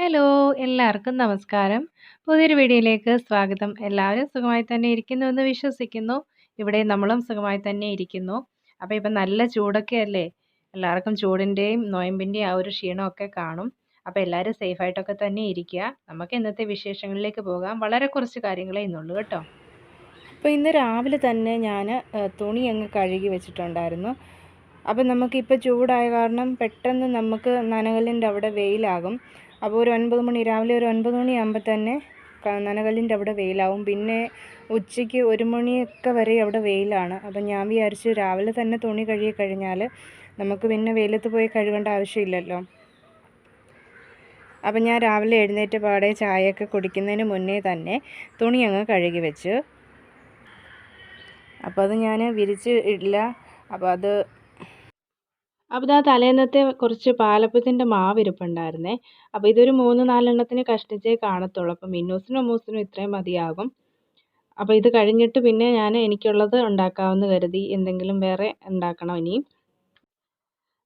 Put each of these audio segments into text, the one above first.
Hello എല്ലാവർക്കും നമസ്കാരം. പുതിയൊരു വീഡിയോയിലേക്ക് സ്വാഗതം. എല്ലാവരും സുഖമായി തന്നെ ഇരിക്കുന്നു എന്ന് വിശ്വസിക്കുന്നു. ഇവിടെ നമ്മളും സുഖമായി തന്നെ ഇരിക്കുന്നു. അപ്പോൾ ഇപ്പം നല്ല ചൂടൊക്കെ അല്ലേ? എല്ലാവർക്കും ചൂടിന്റെയും നോയമ്പിന്റെയും ആ ഒരു ക്ഷീണമൊക്കെ കാണും. അപ്പോൾ എല്ലാവരും സേഫായിട്ടൊക്കെ തന്നെ ഇരിക്കുക. നമുക്ക് ഇന്നത്തെ വിശേഷങ്ങളിലേക്ക് പോകാം. വളരെ കുറച്ച് കാര്യങ്ങളേ ഇന്നുള്ളൂ കേട്ടോ. അപ്പോൾ ഇന്ന് രാവിലെ തന്നെ ഞാൻ തുണി അങ്ങ് കഴുകി വെച്ചിട്ടുണ്ടായിരുന്നു. അപ്പം നമുക്കിപ്പോൾ ചൂടായ കാരണം പെട്ടെന്ന് നമുക്ക് നനകലിന്റെ അവിടെ വെയിലാകും. അപ്പോൾ ഒരു ഒൻപത് മണി രാവിലെ ഒരു ഒൻപത് മണിയാകുമ്പോൾ തന്നെ നനകല്ലിന്റെ അവിടെ വെയിലാവും. പിന്നെ ഉച്ചയ്ക്ക് ഒരു മണിയൊക്കെ വരെ അവിടെ വെയിലാണ്. അപ്പം ഞാൻ വിചാരിച്ചു രാവിലെ തന്നെ തുണി കഴുകി കഴിഞ്ഞാൽ നമുക്ക് പിന്നെ വെയിലത്ത് പോയി കഴുകേണ്ട ആവശ്യമില്ലല്ലോ. അപ്പം ഞാൻ രാവിലെ എഴുന്നേറ്റ് പാടെ ചായയൊക്കെ കുടിക്കുന്നതിന് മുന്നേ തന്നെ തുണി അങ്ങ് കഴുകി വെച്ചു. അപ്പോൾ അത് ഞാൻ വിരിച്ച് ഇല്ല അപ്പോൾ അത് അപ്പോൾ ആ തലേന്നത്തെ കുറച്ച് പാലപ്പത്തിന്റെ മാവ് ഇരിപ്പുണ്ടായിരുന്നേ അപ്പോൾ ഇതൊരു മൂന്ന് നാലെണ്ണത്തിന് കഷ്ടിച്ചേ കാണത്തുള്ളൂ. അപ്പോൾ മിന്നൂസിനും അമ്മൂസിനും ഇത്രയും മതിയാകും. അപ്പോൾ ഇത് കഴിഞ്ഞിട്ട് പിന്നെ ഞാൻ എനിക്കുള്ളത് ഉണ്ടാക്കാമെന്ന് കരുതി എന്തെങ്കിലും വേറെ ഉണ്ടാക്കണം ഇനിയും.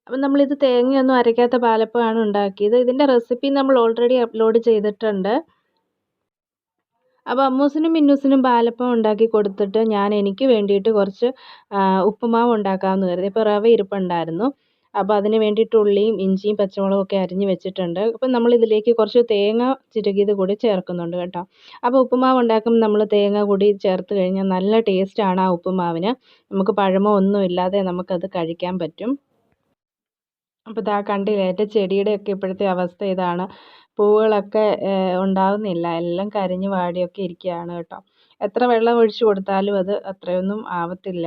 അപ്പം നമ്മളിത് തേങ്ങയൊന്നും അരയ്ക്കാത്ത പാലപ്പമാണ് ഉണ്ടാക്കിയത്. ഇതിന്റെ റെസിപ്പി നമ്മൾ ഓൾറെഡി അപ്ലോഡ് ചെയ്തിട്ടുണ്ട്. അപ്പോൾ അമ്മൂസിനും മിന്നൂസിനും പാലപ്പം ഉണ്ടാക്കി കൊടുത്തിട്ട് ഞാൻ എനിക്ക് വേണ്ടിയിട്ട് കുറച്ച് ഉപ്പുമാവ് ഉണ്ടാക്കാമെന്ന് കരുതി. ഇപ്പോൾ റവ ഇരിപ്പുണ്ടായിരുന്നു. അപ്പോൾ അതിന് വേണ്ടിയിട്ട് ഉള്ളിയും ഇഞ്ചിയും പച്ചമുളകും ഒക്കെ അരിഞ്ഞ് വെച്ചിട്ടുണ്ട്. അപ്പം നമ്മൾ ഇതിലേക്ക് കുറച്ച് തേങ്ങ ചിരകിയത് കൂടി ചേർക്കുന്നുണ്ട് കേട്ടോ. അപ്പോൾ ഉപ്പുമാവ് ഉണ്ടാക്കുമ്പോൾ നമ്മൾ തേങ്ങ കൂടി ചേർത്ത് കഴിഞ്ഞാൽ നല്ല ടേസ്റ്റ് ആണ് ആ ഉപ്പുമാവിന്. നമുക്ക് പഴമോ ഒന്നും ഇല്ലാതെ നമുക്കത് കഴിക്കാൻ പറ്റും. അപ്പോൾ ഇതാ കണ്ടില്ലേ എന്റെ ചെടിയുടെയൊക്കെ ഇപ്പോഴത്തെ അവസ്ഥ ഇതാണ്. പൂവുകളൊക്കെ ഉണ്ടാവുന്നില്ല. എല്ലാം കരിഞ്ഞു വാടിയൊക്കെ ഇരിക്കുകയാണ് കേട്ടോ. എത്ര വെള്ളം ഒഴിച്ച് കൊടുത്താലും അത് അത്രയൊന്നും ആവത്തില്ല.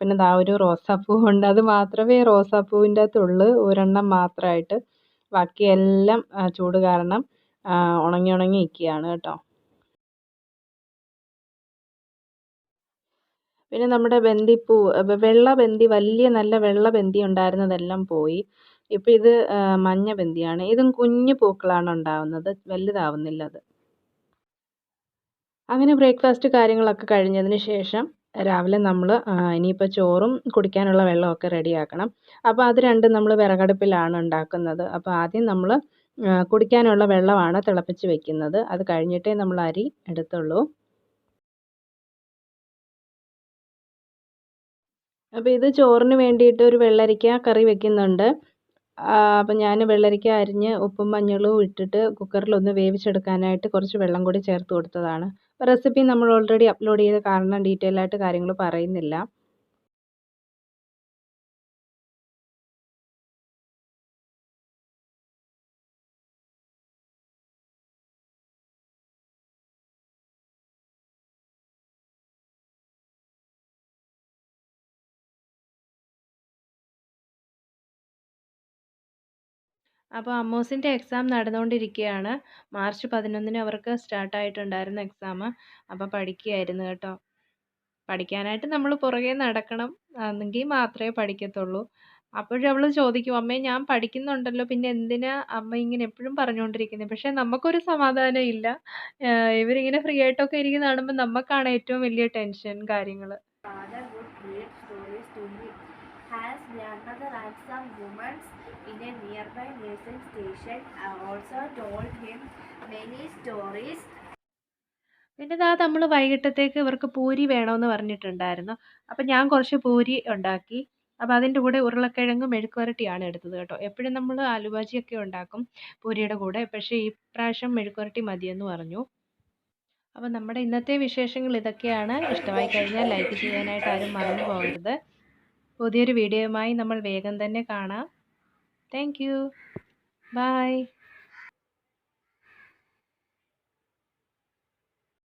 പിന്നെ ദാ ഒരു റോസാപ്പൂവുണ്ട് അത് മാത്രമേ റോസാപ്പൂവിന്റെ അകത്തുള്ളൂ. ഒരെണ്ണം മാത്രമായിട്ട്. ബാക്കിയെല്ലാം ചൂട് കാരണം ഉണങ്ങി ഉണങ്ങി നിൽക്കുകയാണ് കേട്ടോ. പിന്നെ നമ്മുടെ ബന്ദിപ്പൂ വെള്ള ബന്ദി വലിയ നല്ല വെള്ള ബന്ദി ഉണ്ടായിരുന്നതെല്ലാം പോയി. ഇപ്പോൾ ഇത് മഞ്ഞ ബന്ദിയാണ്. ഇതും കുഞ്ഞു പൂക്കളാണ് ഉണ്ടാവുന്നത്. വലുതാവുന്നില്ല അത്. അങ്ങനെ ബ്രേക്ക്ഫാസ്റ്റ് കാര്യങ്ങളൊക്കെ കഴിഞ്ഞതിന് ശേഷം രാവിലെ നമ്മൾ ഇനിയിപ്പോൾ ചോറും കുടിക്കാനുള്ള വെള്ളമൊക്കെ റെഡിയാക്കണം. അപ്പോൾ അത് രണ്ടും നമ്മൾ വിറകടുപ്പിലാണ് ഉണ്ടാക്കുന്നത്. അപ്പോൾ ആദ്യം നമ്മൾ കുടിക്കാനുള്ള വെള്ളമാണ് തിളപ്പിച്ച് വെക്കുന്നത്. അത് കഴിഞ്ഞിട്ടേ നമ്മൾ അരി എടുത്തുള്ളൂ. അപ്പോൾ ഇത് ചോറിന് വേണ്ടിയിട്ട് ഒരു വെള്ളരിക്ക കറി വെക്കുന്നുണ്ട്. അപ്പം ഞാൻ വെള്ളരിക്ക അരിഞ്ഞ് ഉപ്പും മഞ്ഞളും ഇട്ടിട്ട് കുക്കറിലൊന്ന് വേവിച്ചെടുക്കാനായിട്ട് കുറച്ച് വെള്ളം കൂടി ചേർത്ത് കൊടുത്തതാണ്. റെസിപ്പി നമ്മൾ ഓൾറെഡി അപ്ലോഡ് ചെയ്ത കാരണം ഡീറ്റെയിൽ ആയിട്ട് കാര്യങ്ങൾ പറയുന്നില്ല. അപ്പോൾ അമ്മൂസിന്റെ എക്സാം നടന്നുകൊണ്ടിരിക്കുകയാണ് മാർച്ച് പതിനൊന്നിന് അവർക്ക് സ്റ്റാർട്ടായിട്ടുണ്ടായിരുന്നു എക്സാം അപ്പോൾ പഠിക്കുകയായിരുന്നു കേട്ടോ. പഠിക്കാനായിട്ട് നമ്മൾ പുറകെ നടക്കണം എന്നെങ്കിൽ മാത്രമേ പഠിക്കത്തുള്ളൂ. അവൾ ചോദിക്കും അമ്മേ ഞാൻ പഠിക്കുന്നുണ്ടല്ലോ. പിന്നെ എന്തിനാ അമ്മ ഇങ്ങനെ എപ്പോഴും പറഞ്ഞുകൊണ്ടിരിക്കുന്നത് പക്ഷേ നമുക്കൊരു സമാധാനം ഇല്ല. ഇവരിങ്ങനെ ഫ്രീ ആയിട്ടൊക്കെ ഇരിക്കുന്ന കാണുമ്പോൾ നമുക്കാണ് ഏറ്റവും വലിയ ടെൻഷൻ കാര്യങ്ങൾ has grandmother and some women in a nearby nursing station. Also told him many stories. പിന്നെ ഇതാ നമ്മൾ വൈകിട്ടത്തേക്ക് ഇവർക്ക് പൂരി വേണമെന്ന് പറഞ്ഞിട്ടുണ്ടായിരുന്നു. അപ്പം ഞാൻ കുറച്ച് പൂരി ഉണ്ടാക്കി. അപ്പോൾ അതിന്റെ കൂടെ ഉരുളക്കിഴങ്ങ് മെഴുക്ക് വരട്ടിയാണ് എടുത്തത് കേട്ടോ. എപ്പോഴും നമ്മൾ ആലുബാജിയൊക്കെ ഉണ്ടാക്കും പൂരിയുടെ കൂടെ. പക്ഷേ ഈ പ്രാവശ്യം മെഴുക്ക് വരട്ടി മതിയെന്ന് പറഞ്ഞു. അപ്പോൾ നമ്മുടെ ഇന്നത്തെ വിശേഷങ്ങൾ ഇതൊക്കെയാണ്. ഇഷ്ടമായി കഴിഞ്ഞാൽ ലൈക്ക് ചെയ്യാനായിട്ട് ആരും മറന്നു പോകരുത്. പുതിയൊരു വീഡിയോയുമായി നമ്മൾ വേഗം തന്നെ കാണാം. Thank you by